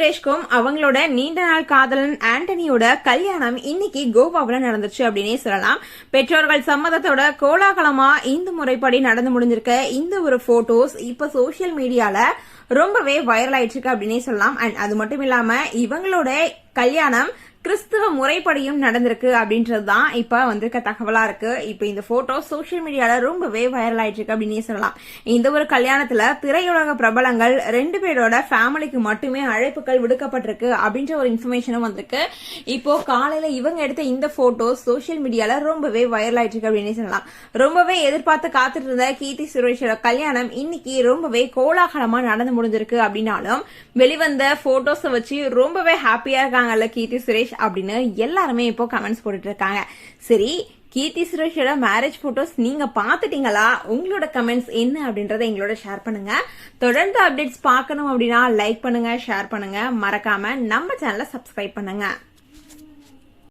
சுரேஷ்கும் அவங்களோட நீண்ட நாள் காதலன் ஆண்டனியோட கல்யாணம் இன்னைக்கு கோவாவில் நடந்துச்சு அப்படின்னே சொல்லலாம். பெற்றோர்கள் சம்மதத்தோட கோலாகலமா இந்து முறைப்படி நடந்து முடிஞ்சிருக்க இந்த ஒரு போட்டோஸ் இப்ப சோசியல் மீடியால ரொம்பவே வைரல் ஆயிட்டு இருக்கு அப்படின்னே சொல்லலாம். அண்ட் அது மட்டும் இல்லாம இவங்களோட கல்யாணம் கிறிஸ்துவ முறைப்படியும் நடந்திருக்கு அப்படின்றது தான் இப்போ வந்திருக்க தகவலா இருக்கு. இப்போ இந்த போட்டோ சோசியல் மீடியால ரொம்பவே வைரல் ஆயிட்டு இருக்கு அப்படின்னே சொல்லலாம். இந்த ஒரு கல்யாணத்துல திரையுலக பிரபலங்கள் ரெண்டு பேரோட ஃபேமிலிக்கு மட்டுமே அழைப்புகள் விடுக்கப்பட்டிருக்கு அப்படின்ற ஒரு இன்ஃபர்மேஷனும் வந்திருக்கு. இப்போ காலையில இவங்க எடுத்த இந்த போட்டோ சோசியல் மீடியால ரொம்பவே வைரல் ஆயிட்டு இருக்கு அப்படின்னே சொல்லலாம். ரொம்பவே எதிர்பார்த்து காத்துட்டு இருந்த கீர்த்தி சுரேஷோட கல்யாணம் இன்னைக்கு ரொம்பவே கோலாகலமா நடந்து முடிஞ்சிருக்கு அப்படின்னாலும் வெளிவந்த போட்டோஸை வச்சு ரொம்பவே ஹாப்பியா இருக்காங்கல்ல கீர்த்தி சுரேஷ். அப்படின்னு எல்லாருமே இப்போ கமெண்ட்ஸ் போட்டுட்டு இருக்காங்க சரி கீர்த்தி சுரேஷோட மேரேஜ் போட்டோஸ் நீங்க பாத்துட்டீங்களா உங்களோட கமெண்ட்ஸ் என்ன அப்படின்றத எங்களோட ஷேர் பண்ணுங்க. தொடர்ந்து அப்டேட்ஸ் பார்க்கணும் அப்படின்னா லைக் பண்ணுங்க ஷேர் பண்ணுங்க. மறக்காம நம்ம சேனலை சப்ஸ்கிரைப் பண்ணுங்க.